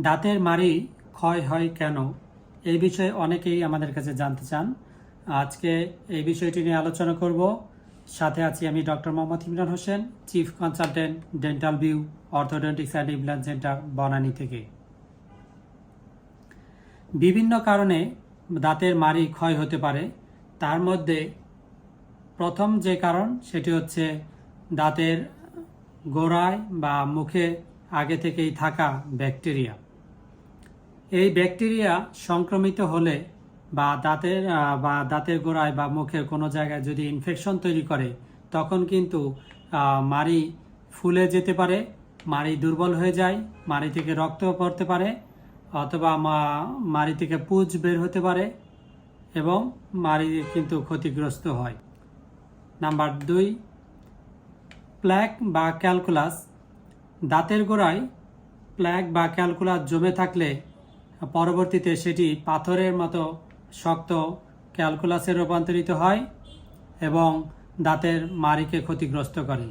দাঁতের মাড়ি ক্ষয় হয় কেন? এই বিষয়ে অনেকেই আমাদের কাছে জানতে চান। আজকে এই বিষয়টি নিয়ে আলোচনা করব। সাথে আছি আমি doctor Mohammad Imran Hossain, chief consultant, dental view, orthodontics and implant centre, Banani থেকে। বিভিন্ন কারণে দাঁতের মাড়ি ক্ষয় হতে পারে। তার মধ্যে প্রথম যে কারণ, সেটি হচ্ছে দাঁতের গোড়ায় বা মুখে আগে থেকেই থাকা ব্যাকটেরিয়া। এই ব্যাকটেরিয়া সংক্রমিত হলে বা দাঁতের বা দাঁতের গোড়ায় বা মুখের কোনো জায়গায় যদি ইনফেকশন তৈরি করে, তখন কিন্তু মাড়ি ফুলে যেতে পারে, মাড়ি দুর্বল হয়ে যায়, মাড়ি থেকে রক্ত পড়তে পারে, অথবা মাড়ি থেকে পুজ বের হতে পারে এবং মাড়ি কিন্তু ক্ষতিগ্রস্ত হয়। নাম্বার দুই, প্ল্যাক বা ক্যালকুলাস। দাঁতের গোড়ায় প্ল্যাক বা ক্যালকুলাস জমে থাকলে পরবর্তীতে সেটি পাথরের মতো শক্ত ক্যালকুলাসে রূপান্তরিত হয় এবং দাঁতের মারিকে ক্ষতিগ্রস্ত করে।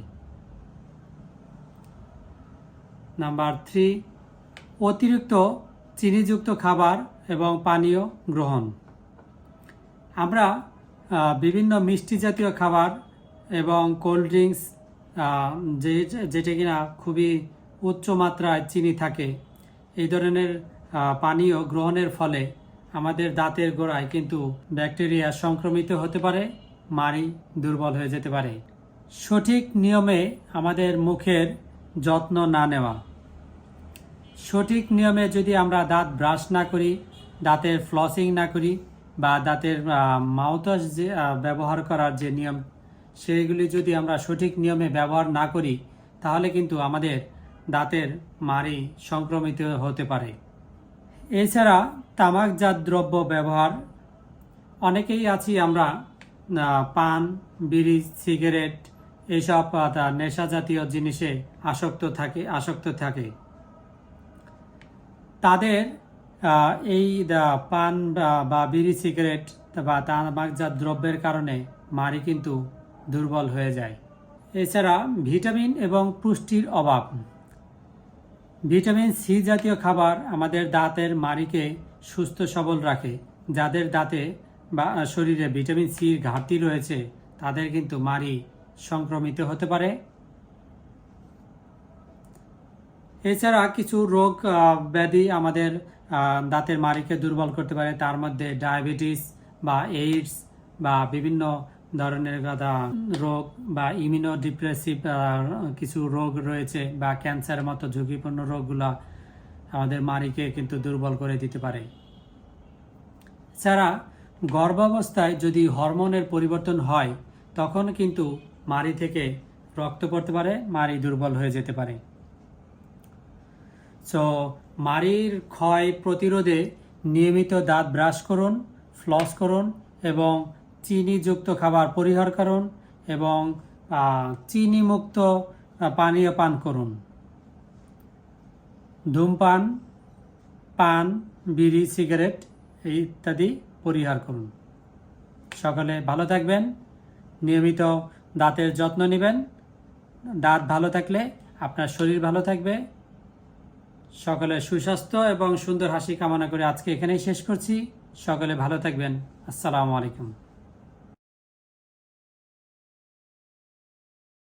নাম্বার থ্রি, অতিরিক্ত চিনিযুক্ত খাবার এবং পানীয় গ্রহণ। আমরা বিভিন্ন মিষ্টি জাতীয় খাবার এবং কোল্ড ড্রিঙ্কস যে, যেটা কিনা খুবই উচ্চ মাত্রায় চিনি থাকে, এই ধরনের পানীয় গ্রহণের ফলে আমাদের দাঁতের গোড়ায় কিন্তু ব্যাকটেরিয়া সংক্রমিত হতে পারে, মাড়ি দুর্বল হয়ে যেতে পারে। সঠিক নিয়মে আমাদের মুখের যত্ন না নেওয়া। সঠিক নিয়মে যদি আমরা দাঁত ব্রাশ না করি, দাঁতের ফ্লসিং না করি বা দাঁতের মাউথওয়াশ যে ব্যবহার করার যে নিয়ম সেইগুলি যদি আমরা সঠিক নিয়মে ব্যবহার না করি, তাহলে কিন্তু আমাদের দাঁতের মাড়ি সংক্রমিত হতে পারে। এছাড়া তামাকজাত দ্রব্য ব্যবহার, অনেকেই আছি আমরা পান, বিড়ি, সিগারেট এইসব নেশা জাতীয় জিনিসে আসক্ত থাকে আসক্ত থাকে। তাদের এই পান বা- বিড়ি, সিগারেট বা তামাকজাত দ্রব্যের কারণে মাড়ি কিন্তু দুর্বল হয়ে যায়। এছাড়া ভিটামিন এবং পুষ্টির অভাব। ভিটামিন সি জাতীয় খাবার আমাদের দাঁতের মাড়িকে সুস্থ সবল রাখে। যাদের দাঁতে বা শরীরে ভিটামিন সির ঘাটতি রয়েছে, তাদের কিন্তু মাড়ি সংক্রমিত হতে পারে। এছাড়া কিছু রোগ ব্যাধি আমাদের দাঁতের মাড়িকে দুর্বল করতে পারে। তার মধ্যে ডায়াবেটিস বা এইডস বা বিভিন্ন ধরনের গাদা রোগ বা ইমিউনো ডিপ্রেসিভ কিছু রোগ রয়েছে বা ক্যান্সারের মতো ঝুঁকিপূর্ণ রোগগুলা আমাদের মারিকে কিন্তু দুর্বল করে দিতে পারে। এছাড়া গর্ভাবস্থায় যদি হরমোনের পরিবর্তন হয়, তখন কিন্তু মাড়ি থেকে রক্ত পড়তে পারে মারি দুর্বল হয়ে যেতে পারে। সো মারির ক্ষয় প্রতিরোধে নিয়মিত দাঁত ব্রাশ করুন ফ্লস করুন এবং চিনিযুক্ত খাবার পরিহার করুন এবং আহ, চিনিমুক্ত আহ, পানীয় পান করুন। ধূমপান পান বিড়ি সিগারেট ইত্যাদি পরিহার করুন। সকালে ভালো থাকবেন নিয়মিত দাঁতের যত্ন নেবেন দাঁত ভালো থাকলে আপনার শরীর ভালো থাকবে। সকলে সুস্বাস্থ্য এবং সুন্দর হাসি কামনা করে আজকে এখানেই শেষ করছি। সকলে ভালো থাকবেন আসসালামু আলাইকুম।